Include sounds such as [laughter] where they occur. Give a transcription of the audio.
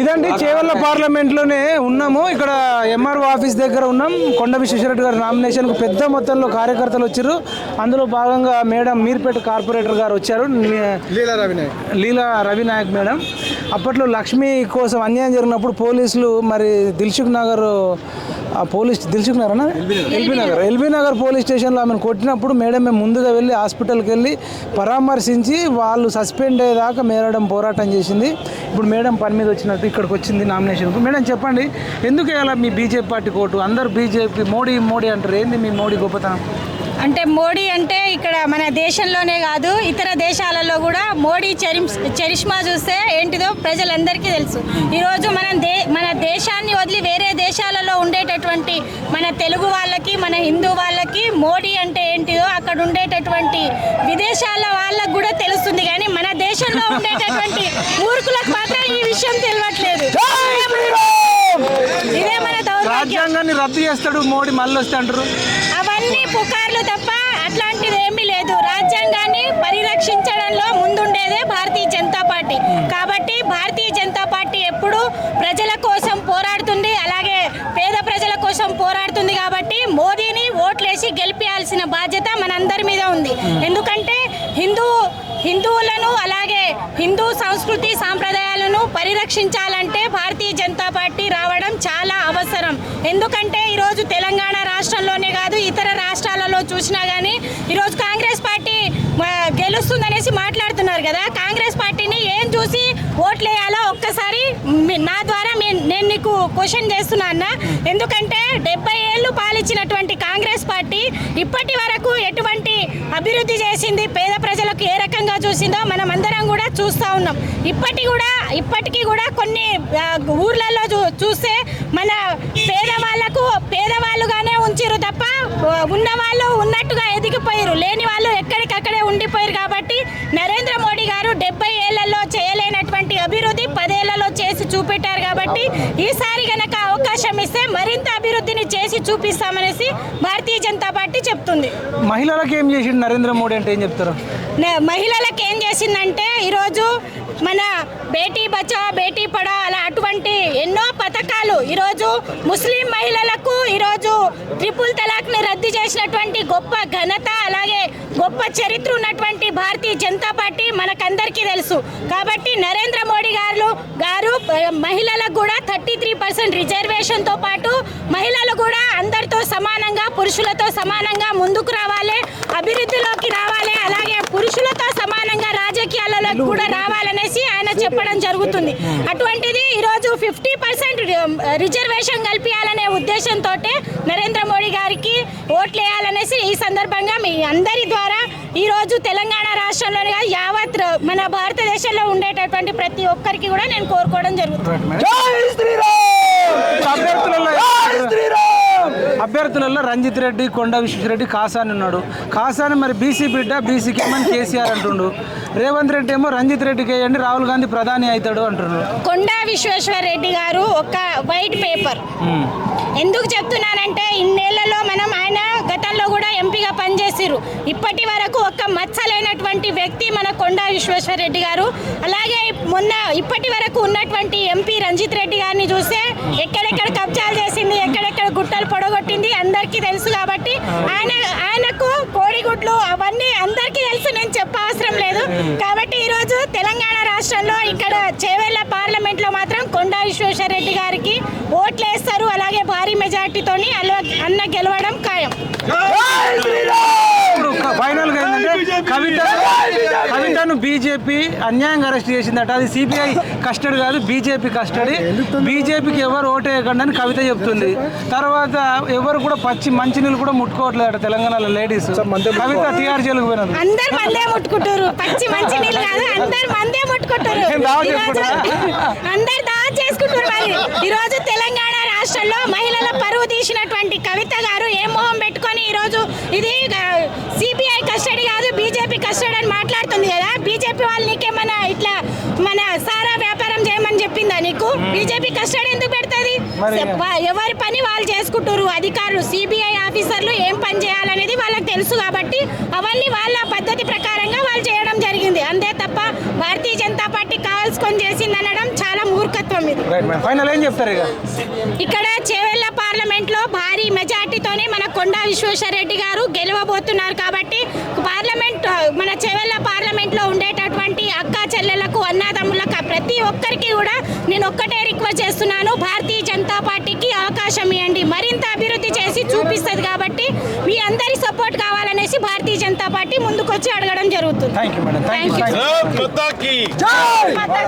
ఇదండి చేవల్ల పార్లమెంట్లోనే ఉన్నాము. ఇక్కడ ఎంఆర్ఓ ఆఫీస్ దగ్గర ఉన్నాం. కొండ విశ్వేశ్వరరెడ్డి గారి నామినేషన్కు పెద్ద మొత్తంలో కార్యకర్తలు వచ్చారు. అందులో భాగంగా మేడం మీర్పేట కార్పొరేటర్ గారు వచ్చారు. లీలా రవినాయక్ లీలా రవినాయక్ మేడం. అప్పట్లో లక్ష్మి కోసం అన్యాయం జరిగినప్పుడు పోలీసులు మరి దిల్సుఖ్ నగర్ ఆ police Dilsukh LB Nagar. LB Nagar police స్టేషన్లో ఆమెను కొట్టినప్పుడు మేడం మేము ముందుగా వెళ్ళి హాస్పిటల్కి వెళ్ళి పరామర్శించి వాళ్ళు సస్పెండ్ అయ్యేదాకా మేడం పోరాటం చేసింది. ఇప్పుడు మేడం పని మీద వచ్చినట్టు ఇక్కడికి వచ్చింది నామినేషన్కు మేడం చెప్పండి ఎందుకు వేయాలా మీ బీజేపీ పార్టీ కోటు? అందరూ బీజేపీ మోడీ మోడీ అంటారు. ఏంది మీ మోడీ గొప్పతనం? అంటే మోడీ అంటే ఇక్కడ మన దేశంలోనే కాదు ఇతర దేశాలలో కూడా మోడీ చరిష్మా చూస్తే ఏంటిదో ప్రజలందరికీ తెలుసు. ఈరోజు మనం దే మన దేశాన్ని వదిలి వేరే దేశాలలో ఉండేటటువంటి మన తెలుగు వాళ్ళకి మన హిందూ వాళ్ళకి మోడీ అంటే ఏంటిదో అక్కడ ఉండేటటువంటి విదేశాల వాళ్ళకు కూడా తెలుస్తుంది. కానీ మన దేశంలో ఉండేటటువంటి [laughs] మూర్ఖులకు మాత్రం ఈ విషయం తెలియట్లేదు ఇదే మన దౌర్భాగ్యం. రాజ్యాంగాన్ని రద్దు చేస్తాడు మోడీ మళ్ళీ వస్తే అంటారు. అన్ని పుకార్లు తప్ప అట్లాంటిది ఏమీ లేదు. రాజ్యాంగాన్ని పరిరక్షించడంలో ముందుండేదే భారతీయ జనతా పార్టీ. కాబట్టి భారతీయ జనతా పార్టీ ఎప్పుడు ప్రజల కోసం పోరాడుతుంది. అలాగే పేద ప్రజల కోసం పోరాడుతుంది కాబట్టి మోదీని ఓట్లేసి గెలిపించాల్సిన బాధ్యత మనందరి మీద ఉంది. ఎందుకంటే హిందూ హిందువులను అలాగే హిందూ సంస్కృతి సాంప్రదాయాలను పరిరక్షించాలంటే భారతీయ జనతా పార్టీ రావడం చాలా అవసరం. ఎందుకంటే ఈరోజు తెలంగాణ రాష్ట్రంలోనే కాదు ఇతర రాష్ట్రాలలో చూసినా కానీ ఈరోజు కాంగ్రెస్ పార్టీ గెలుస్తుందనేసి మాట్లాడుతున్నారు కదా. కాంగ్రెస్ పార్టీని ఏం చూసి ఓట్లేయాలో ఒక్కసారి నా ద్వారా నేను నీకు క్వశ్చన్ చేస్తున్నా అన్న. ఎందుకంటే డెబ్బై ఏళ్ళు పాలించినటువంటి కాంగ్రెస్ పార్టీ ఇప్పటి వరకు ఎటువంటి అభివృద్ధి చేసింది పేద ప్రజలకు ఏ రకంగా చూసిందో మనం అందరం కూడా చూస్తూ ఉన్నాం. ఇప్పటి కూడా ఇప్పటికీ కూడా కొన్ని ఊర్లలో చూ చూస్తే మన పేదవాళ్ళకు పేదవాళ్ళుగానే ఉంచిరు తప్ప ఉన్నవాళ్ళు ఉన్న వాళ్ళు ఉన్నట్టుగా ఎదిగిపోయారు లేని వాళ్ళు ఎక్కడికక్కడే ఉండిపోయారు కాబట్టి నరేంద్ర మోడీ గారు డెబ్బై ఏళ్ళలో చేయలేనటువంటి అభివృద్ధి పదేళ్ళలో చేసి చూపెట్టారు కాబట్టి ఈసారి గనక అవకాశం ఇస్తే మరింత అభివృద్ధిని చేసి చూపిస్తామనేసి భారతీయ జనతా పార్టీ చెప్తుంది. మహిళలకు ఏం చేసిండు నరేంద్ర మోడీ అంటే ఏం చెప్తారు? మహిళలకు ఏం చేసిందంటే ఈరోజు మన బేటీ బచావ్ బేటీ పడావ్ అలా అటువంటి ఎన్నో పథకాలు ఈరోజు ముస్లిం మహిళలకు ఈరోజు ట్రిపుల్ తలాక్ని రద్దు చేసినటువంటి గొప్ప ఘనత అలాగే గొప్ప చరిత్ర ఉన్నటువంటి భారతీయ జనతా పార్టీ మనకందరికీ తెలుసు. కాబట్టి నరేంద్ర మోడీ గారు మహిళలకు కూడా థర్టీ త్రీ పర్సెంట్ రిజర్వేషన్తో పాటు మహిళలు కూడా అందరితో సమానంగా పురుషులతో సమానంగా ముందుకు రావాలి అభివృద్ధిలోకి రావాలి అలాగే పురుషులతో సమానంగా రాజకీయాలలో కూడా రావాలనేసి ఆయన చెప్పడం జరుగుతుంది. అటువంటిది ఈరోజు ఫిఫ్టీ పర్సెంట్ రిజర్వేషన్ కల్పించాలనే ఉద్దేశంతో నరేంద్ర మోడీ గారికి ఓట్లు వేయాలనేసి ఈ సందర్భంగా మీ అందరి ద్వారా ఈరోజు తెలంగాణ రాష్ట్రంలోనే కాదు యావత్ మన భారతదేశంలో ఉండేటటువంటి ప్రతి ఒక్కరికి కూడా నేను కోరుకోవడం జరుగుతుంది. అభ్యర్థులలో రంజిత్ రెడ్డి కొండ విశ్వేశ్వరరెడ్డి కాసాని ఉన్నాడు. కాసాని మరి బీసీ బిడ్డ బీసీకి ఏమని కేసీఆర్ అంటుండు. రేవంత్ రెడ్డి ఏమో రంజిత్ రెడ్డికి వేయండి రాహుల్ గాంధీ ప్రధాని అవుతాడు అంటున్నాడు కొండా విశ్వేశ్వర రెడ్డి గారు ఒక వైట్ పేపర్. ఎందుకు చెప్తున్నానంటే ఇన్నేళ్ళలో మనం ఆయన గతంలో కూడా ఎంపీగా పనిచేసిరు ఇప్పటి ఉన్నటువంటి వ్యక్తి మన కొండా విశ్వేశ్వర రెడ్డి గారు. అలాగే మొన్న ఇప్పటి వరకు ఉన్నటువంటి ఎంపీ రంజిత్ రెడ్డి గారిని చూస్తే ఎక్కడెక్కడ కబ్జాలు చేసింది ఎక్కడెక్కడ గుట్టలు పొడగొట్టింది అందరికీ తెలుసు కాబట్టి ఆయన ఆయనకు కోడిగుడ్లు అవన్నీ అందరికీ తెలుసు నేను చెప్పవసరం లేదు. కాబట్టి ఈరోజు తెలంగాణ రాష్ట్రంలో ఇక్కడ చేవెళ్ళ పార్లమెంట్లో మాత్రం కొండా విశ్వేశ్వర రెడ్డి గారికి ఓట్లు వేస్తారు అలాగే భారీ మెజార్టీతోని అన్న గెలవడం ఖాయం ఇప్పుడు ఫైనల్గా ఏంటంటే కవిత కవితను బీజేపీ అన్యాయంగా అరెస్ట్ చేసిందట. అది సిబిఐ కస్టడీ కాదు బీజేపీ కస్టడీ. బీజేపీకి ఎవరు ఓటు వేయకండి అని కవిత చెప్తుంది. తర్వాత ఎవరు కూడా పచ్చి మంచినీళ్ళు కూడా ముట్టుకోవట్లేదట తెలంగాణలో లేడీస్. కవిత టీఆర్ జైలుకు పోయినారు అందరు మందే ముట్టుకుంటారు. పచ్చి మంచి నీళ్ళు కాదు అందరు మందే ముట్టుకుంటారు. ఏం దావా ఈరోజు చేసుకుంటారా? మరి. ఈరోజు తెలంగాణ రాష్ట్రంలో మహిళల పరువు తీసినటువంటి కవిత గారు ఏ మొహం పెట్టుకొని ఈరోజు ఇది సిబిఐ కస్టడీ కాదు బీజేపీ కస్టడీ అని మాట్లాడుతుంది కదా? బీజేపీ వాళ్ళు నీకేమన్నా ఇట్లా మన సారా వ్యాపారం చేయమని చెప్పిందా నీకు? బీజేపీ కస్టడీ ఎందుకు పెడుతుంది? ఎవరి పని వాళ్ళు చేసుకుంటారు అధికారులు సిబిఐ ఆఫీసర్లు ఏం పని చేయాలనేది వాళ్ళకి తెలుసు కాబట్టి అవన్నీ వాళ్ళ పద్ధతి ప్రకారంగా వాళ్ళు చేయడం జరిగింది. అంతే తప్ప భారతీయ జనతా పార్టీ కావాల్సుకొని చేసింది అనడం చాలా మూర్ఖత నాయకత్వం ఇది ఫైనల్ ఏం చెప్తారు ఇక్కడ చేవెళ్ళ పార్లమెంట్లో భారీ మెజార్టీతోనే మన కొండా విశ్వేశ్వరరెడ్డి గారు గెలవబోతున్నారు కాబట్టి పార్లమెంట్ మన చేవెళ్ళ పార్లమెంట్లో ఉండేటటువంటి అక్క చెల్లెలకు అన్నదమ్ములకు ప్రతి ఒక్కరికి కూడా నేను ఒక్కటే రిక్వెస్ట్ చేస్తున్నాను భారతీయ జనతా పార్టీకి అవకాశం ఇవ్వండి. మరింత అభివృద్ధి చేసి చూపిస్తుంది కాబట్టి మీ అందరి సపోర్ట్ కావాలనేసి భారతీయ జనతా పార్టీ ముందుకొచ్చి అడగడం జరుగుతుంది.